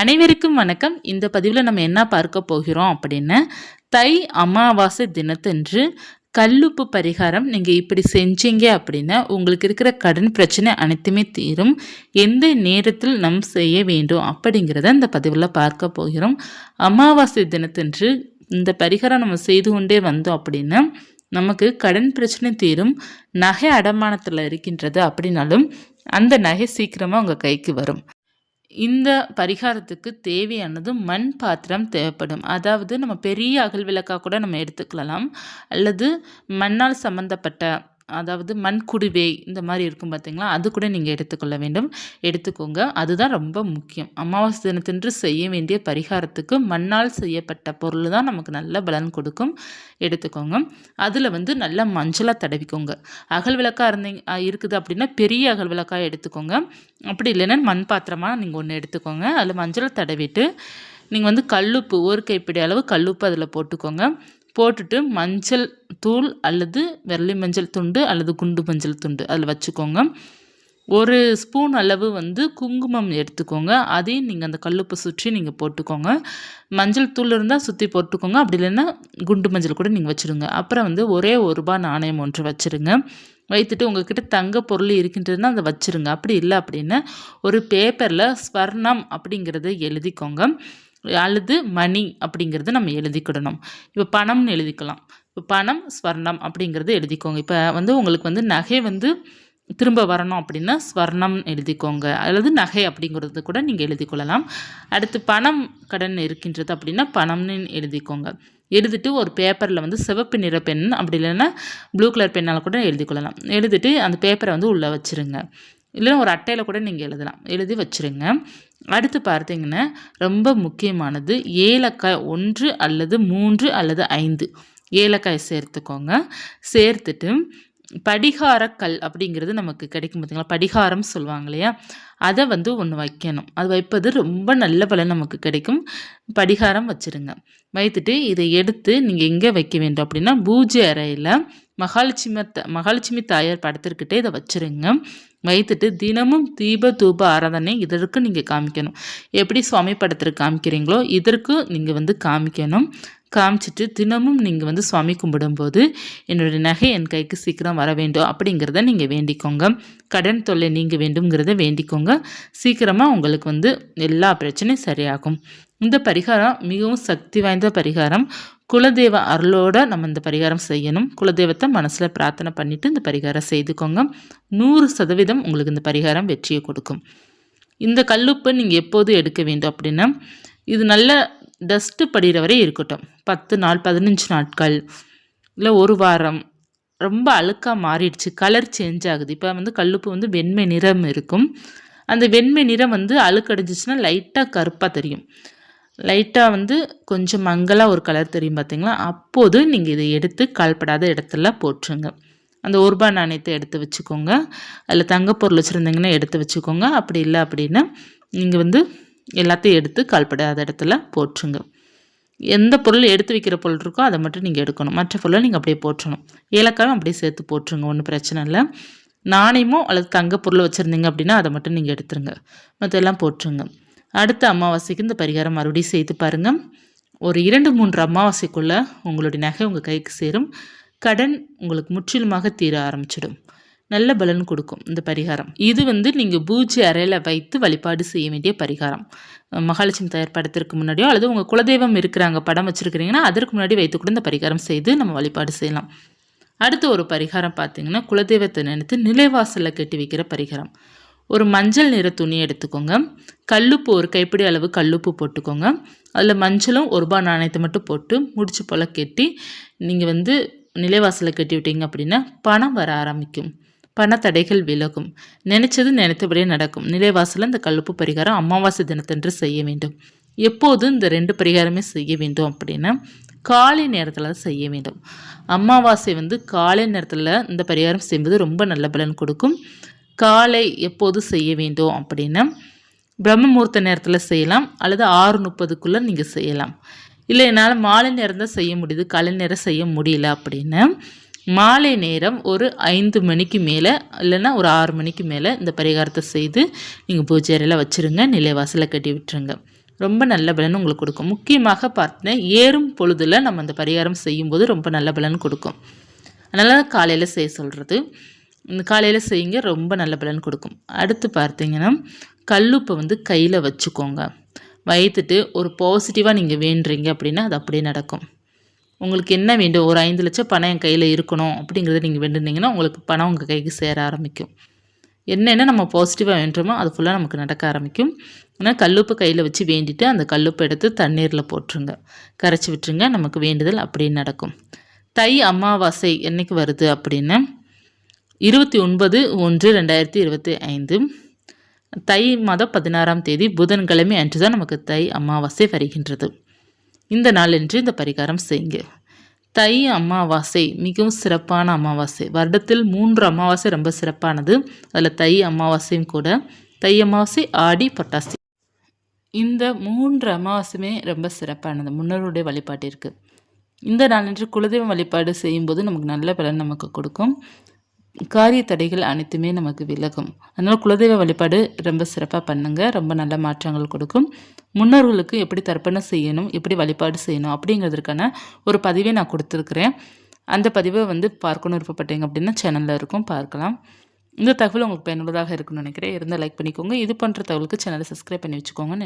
அனைவருக்கும் வணக்கம். இந்த பதிவில் நம்ம என்ன பார்க்க போகிறோம் அப்படின்னா தை அமாவாசை தினத்தன்று கல்லுப்பு பரிகாரம் நீங்கள் இப்படி செஞ்சீங்க அப்படின்னா உங்களுக்கு இருக்கிற கடன் பிரச்சனை அனைத்துமே தீரும். எந்த நேரத்தில் நம் செய்ய வேண்டும் அப்படிங்கிறத இந்த பதிவில் பார்க்க போகிறோம். அமாவாசை தினத்தன்று இந்த பரிகாரம் நம்ம செய்து கொண்டே வந்தோம் அப்படின்னா நமக்கு கடன் பிரச்சனை தீரும். நகை அடமானத்தில் இருக்கின்றது அப்படின்னாலும் அந்த நகை சீக்கிரமாக உங்கள் கைக்கு வரும். இந்த பரிகாரத்துக்கு தேவையானது மண் பாத்திரம் தேவைப்படும். அதாவது நம்ம பெரிய அகல் விளக்காக கூட நம்ம எடுத்துக்கலாம் அல்லது மண்ணால் சம்மந்தப்பட்ட அதாவது மண் குடுவை இந்த மாதிரி இருக்கும் பார்த்தீங்களா அது கூட நீங்கள் எடுத்துக்கொள்ள வேண்டும். எடுத்துக்கோங்க. அதுதான் ரொம்ப முக்கியம். அமாவாசை தினத்தன்று செய்ய வேண்டிய பரிகாரத்துக்கு மண்ணால் செய்யப்பட்ட பொருள் தான் நமக்கு நல்ல பலன் கொடுக்கும். எடுத்துக்கோங்க. அதில் வந்து நல்லா மஞ்சளாக தடவிக்கோங்க. அகல் விளக்காக இருந்தீங்க இருக்குது அப்படின்னா பெரிய அகல் விளக்காக எடுத்துக்கோங்க. அப்படி இல்லைன்னா மண் பாத்திரமாக நீங்கள் ஒன்று எடுத்துக்கோங்க. அதில் மஞ்சளை தடவிட்டு நீங்கள் வந்து கல்லுப்பு ஒரு கைப்பிடி அளவு கல்லுப்பு அதில் போட்டுக்கோங்க. போட்டுட்டு மஞ்சள் தூள் அல்லது வெள்ளை மஞ்சள் துண்டு அல்லது குண்டு மஞ்சள் துண்டு அதில் வச்சுக்கோங்க. ஒரு ஸ்பூன் அளவு வந்து குங்குமம் எடுத்துக்கோங்க. அதையும் நீங்கள் அந்த கல்லுப்பை சுற்றி நீங்கள் போட்டுக்கோங்க. மஞ்சள் தூள் இருந்தால் சுற்றி போட்டுக்கோங்க. அப்படி இல்லைன்னா குண்டு மஞ்சள் கூட நீங்கள் வச்சுருங்க. அப்புறம் வந்து ஒரே ஒரு ரூபா நாணயம் ஒன்று வச்சுருங்க. வைத்துட்டு உங்ககிட்ட தங்க பொருள் இருக்கின்றதுனா அதை வச்சுருங்க. அப்படி இல்லை அப்படின்னா ஒரு பேப்பரில் ஸ்வர்ணம் அப்படிங்கிறத எழுதிக்கோங்க. அல்லது மணி அப்படிங்கிறத நம்ம எழுதிக்கிடணும். இப்போ பணம்னு எழுதிக்கலாம். இப்போ பணம் ஸ்வர்ணம் அப்படிங்கிறது எழுதிக்கோங்க. இப்போ வந்து உங்களுக்கு வந்து நகை வந்து திரும்ப வரணும் அப்படின்னா ஸ்வர்ணம் எழுதிக்கோங்க. அல்லது நகை அப்படிங்கிறது கூட நீங்கள் எழுதிக்கொள்ளலாம். அடுத்து பணம் கடன் இருக்கின்றது அப்படின்னா பணம்னு எழுதிக்கோங்க. எழுதிட்டு ஒரு பேப்பரில் வந்து சிவப்பு நிற பென் அப்படி இல்லைன்னா ப்ளூ கலர் பெண்ணால் கூட எழுதிக்கொள்ளலாம். எழுதிட்டு அந்த பேப்பரை வந்து உள்ளே வச்சுருங்க. இல்லைன்னா ஒரு அட்டையில் கூட நீங்கள் எழுதலாம். எழுதி வச்சுருங்க. அடுத்து பார்த்தீங்கன்னா ரொம்ப முக்கியமானது ஏலக்காய் ஒன்று அல்லது மூன்று அல்லது ஐந்து. ஏலக்காய் சேர்த்துக்கோங்க. சேர்த்துட்டு படிகாரக்கல் அப்படிங்கிறது நமக்கு கிடைக்கும் பார்த்தீங்களா படிகாரம் சொல்லுவாங்க இல்லையா? அதை வந்து ஒன்று வைக்கணும். அது வைப்பது ரொம்ப நல்ல பலன் நமக்கு கிடைக்கும். படிகாரம் வச்சுருங்க. வைத்துட்டு இதை எடுத்து நீங்கள் எங்கே வைக்க வேண்டும் அப்படின்னா பூஜை அறையில் மகாலட்சுமி த மகாலட்சுமி தாயார் படத்திற்கிட்டே இதை வச்சுருங்க. வைத்துட்டு தினமும் தீப தூப ஆராதனை இதற்கு நீங்கள் காமிக்கணும். எப்படி சுவாமி படத்திற்கு காமிக்கிறீங்களோ இதற்கு நீங்கள் வந்து காமிக்கணும். காமிச்சிட்டு தினமும் நீங்கள் வந்து சுவாமி கும்பிடும்போது என்னுடைய நகை என் கைக்கு சீக்கிரம் வர வேண்டும் அப்படிங்கிறத நீங்கள் வேண்டிக்கோங்க. கடன் தொல்லை நீங்க வேண்டும்ங்கிறத வேண்டிக்கோங்க. சீக்கிரமாக உங்களுக்கு வந்து எல்லா பிரச்சனையும் சரியாகும். இந்த பரிகாரம் மிகவும் சக்தி வாய்ந்த பரிகாரம். குலதெய்வ அருளோட நம்ம இந்த பரிகாரம் செய்யணும். குலதெய்வத்தை மனசில் பிரார்த்தனை பண்ணிவிட்டு இந்த பரிகாரம் செய்துக்கோங்க. நூறு சதவீதம் உங்களுக்கு இந்த பரிகாரம் வெற்றியை கொடுக்கும். இந்த கல்லுப்பை நீங்கள் எப்போது எடுக்க வேண்டும் அப்படின்னா இது நல்ல டஸ்ட்டு படிகிற வரை இருக்கட்டும். பத்து நாள் பதினஞ்சு நாட்கள் இல்லை ஒரு வாரம் ரொம்ப அழுக்காக மாறிடுச்சு. கலர் சேஞ்ச் ஆகுது. இப்போ வந்து கல்லுப்பு வந்து வெண்மை நிறம் இருக்கும். அந்த வெண்மை நிறம் வந்து அழுக்கடைஞ்சிச்சுன்னா லைட்டாக கருப்பாக தெரியும். லைட்டாக வந்து கொஞ்சம் மங்கலாக ஒரு கலர் தெரியும் பார்த்தீங்களா அப்போது நீங்கள் இதை எடுத்து கால்படாத இடத்துல போட்டுருங்க அந்த ஒரு ரூபாய் நாணயத்தை எடுத்து வச்சுக்கோங்க. அதில் தங்கப்பொருள் வச்சுருந்தீங்கன்னா எடுத்து வச்சுக்கோங்க. அப்படி இல்லை அப்படின்னா நீங்கள் வந்து எல்லாத்தையும் எடுத்து கால்படாத இடத்துல போட்டுருங்க எந்த பொருள் எடுத்து வைக்கிற பொருள் இருக்கோ அதை மட்டும் நீங்கள் எடுக்கணும். மற்ற பொருளை நீங்கள் அப்படியே போட்டுருணும் ஏலக்காயும் அப்படியே சேர்த்து போட்டுருங்க ஒன்றும் பிரச்சனை இல்லை. நாணயமோ அல்லது தங்க பொருள் வச்சுருந்தீங்க அப்படின்னா அதை மட்டும் நீங்கள் எடுத்துருங்க. மற்ற எல்லாம் போட்டுருங்க அடுத்த அமாவாசைக்கு இந்த பரிகாரம் மறுபடியும் செய்து பாருங்கள் ஒரு இரண்டு மூன்று அமாவாசைக்குள்ளே உங்களுடைய நகை உங்கள் கைக்கு சேரும். கடன் உங்களுக்கு முற்றிலுமாக தீர ஆரம்பிச்சிடும். நல்ல பலன் கொடுக்கும் இந்த பரிகாரம். இது வந்து நீங்கள் பூஜை அறையில் வைத்து வழிபாடு செய்ய வேண்டிய பரிகாரம். மகாலட்சுமி தயார் படத்திற்கு முன்னாடியோ அல்லது உங்கள் குலதெய்வம் இருக்கிறாங்க படம் வச்சுருக்கிறீங்கன்னா அதற்கு முன்னாடி வைத்து கூட இந்த பரிகாரம் செய்து நம்ம வழிபாடு செய்யலாம். அடுத்து ஒரு பரிகாரம் பார்த்தீங்கன்னா குலதெய்வத்தை நினைத்து நிலைவாசலில் கட்டி வைக்கிற பரிகாரம். ஒரு மஞ்சள் நிற துணி எடுத்துக்கோங்க. கல்லுப்பு ஒரு கைப்பிடி அளவு கல்லுப்பு போட்டுக்கோங்க. அதில் மஞ்சளும் ஒரு ரூபாய் நாணயத்தை மட்டும் போட்டு முடிச்சு போல் கட்டி நீங்கள் வந்து நிலைவாசலில் கட்டி விட்டீங்க அப்படின்னா பணம் வர ஆரம்பிக்கும். பணத்தடைகள் விலகும். நினைச்சது நினைத்தபடியே நடக்கும். நிலைவாசலில் இந்த கல்லுப்பு பரிகாரம் அமாவாசை தினத்தன்று செய்ய வேண்டும். எப்போதும் இந்த ரெண்டு பரிகாரமே செய்ய வேண்டும் அப்படின்னா காலை நேரத்தில் செய்ய வேண்டும். அமாவாசை வந்து காலை நேரத்தில் இந்த பரிகாரம் செய்வது ரொம்ப நல்ல பலன் கொடுக்கும். காலை எப்போது செய்ய வேண்டும் அப்படின்னா பிரம்ம முகூர்த்த நேரத்தில் செய்யலாம் அல்லது ஆறு முப்பதுக்குள்ளே நீங்கள் செய்யலாம். இல்லை என்னால் மாலை நேரம் தான் செய்ய முடியுது காலை நேரம் செய்ய முடியல அப்படின்னா மாலை நேரம் ஒரு ஐந்து மணிக்கு மேலே இல்லைன்னா ஒரு ஆறு மணிக்கு மேலே இந்த பரிகாரத்தை செய்து நீங்கள் பூஜை அறையில் வச்சுருங்க நிலைவாசலில் கட்டி விட்டுருங்க. ரொம்ப நல்ல பலன் உங்களுக்கு கொடுக்கும். முக்கியமாக பார்த்தீங்கன்னா ஏறும் பொழுதில் நம்ம அந்த பரிகாரம் செய்யும்போது ரொம்ப நல்ல பலன் கொடுக்கும். அதனால் காலையில் செய்ய சொல்கிறது இந்த காலையில் செய்யுங்க ரொம்ப நல்ல பலன் கொடுக்கும். அடுத்து பார்த்தீங்கன்னா கல்லுப்பை வந்து கையில் வச்சுக்கோங்க. வைத்துட்டு ஒரு பாசிட்டிவாக நீங்கள் வேண்டுறீங்க அப்படின்னா அது அப்படியே நடக்கும். உங்களுக்கு என்ன வேண்டும்? ஒரு ஐந்து லட்சம் பணம் என் கையில் இருக்கணும் அப்படிங்கிறத நீங்கள் வேண்டுனீங்கன்னா உங்களுக்கு பணம் உங்கள் கைக்கு சேர ஆரம்பிக்கும். என்னென்ன நம்ம பாசிட்டிவாக வேண்டுமோ அது ஃபுல்லாக நமக்கு நடக்க ஆரம்பிக்கும். ஆனால் கல்லுப்பு கையில் வச்சு வேண்டிட்டு அந்த கல்லுப்பை எடுத்து தண்ணீரில் போட்டுருங்க. கரைச்சி விட்டுருங்க நமக்கு வேண்டுதல் அப்படியே நடக்கும். தை அமாவாசை என்னைக்கு வருது அப்படின்னு இருபத்தி ஒன்பது ஒன்று ரெண்டாயிரத்தி இருபத்தி ஐந்து. தை மாதம் பதினாறாம் தேதி புதன்கிழமை அன்று தான் நமக்கு தை அமாவாசை வருகின்றது. இந்த நாளன்று இந்த பரிகாரம் செய்யுங்க. தை அமாவாசை மிகவும் சிறப்பான அமாவாசை. வருடத்தில் மூன்று அமாவாசை ரொம்ப சிறப்பானது. அதில் தை அமாவாசையும் கூட. தை அமாவாசை ஆடி பொட்டாசி இந்த மூன்று அமாவாசையுமே ரொம்ப சிறப்பானது. முன்னோருடைய வழிபாட்டிற்கு. இந்த நாளன்று குலதெய்வம் வழிபாடு செய்யும்போது நமக்கு நல்ல பலன் நமக்கு கொடுக்கும். காரிய தடைகள் அனைத்துமே நமக்கு விலகும். அதனால் குலதெய்வ வழிபாடு ரொம்ப சிறப்பாக பண்ணுங்கள் ரொம்ப நல்ல மாற்றங்கள் கொடுக்கும். முன்னோர்களுக்கு எப்படி தர்ப்பணம் செய்யணும் எப்படி வழிபாடு செய்யணும் அப்படிங்கிறதுக்கான ஒரு பதிவை நான் கொடுத்துருக்குறேன். அந்த பதிவை வந்து பார்க்கணும் விருப்பப்பட்டீங்க அப்படின்னா சேனலில் இருக்கும். பார்க்கலாம். இந்த தகவல் உங்களுக்கு பயனுள்ளதாக இருக்குன்னு நினைக்கிறேன். இருந்தால் லைக் பண்ணிக்கோங்க. இது பண்ணுற தகவலுக்கு சேனலை சப்ஸ்கிரைப் பண்ணி வச்சுக்கோங்க. நன்றி.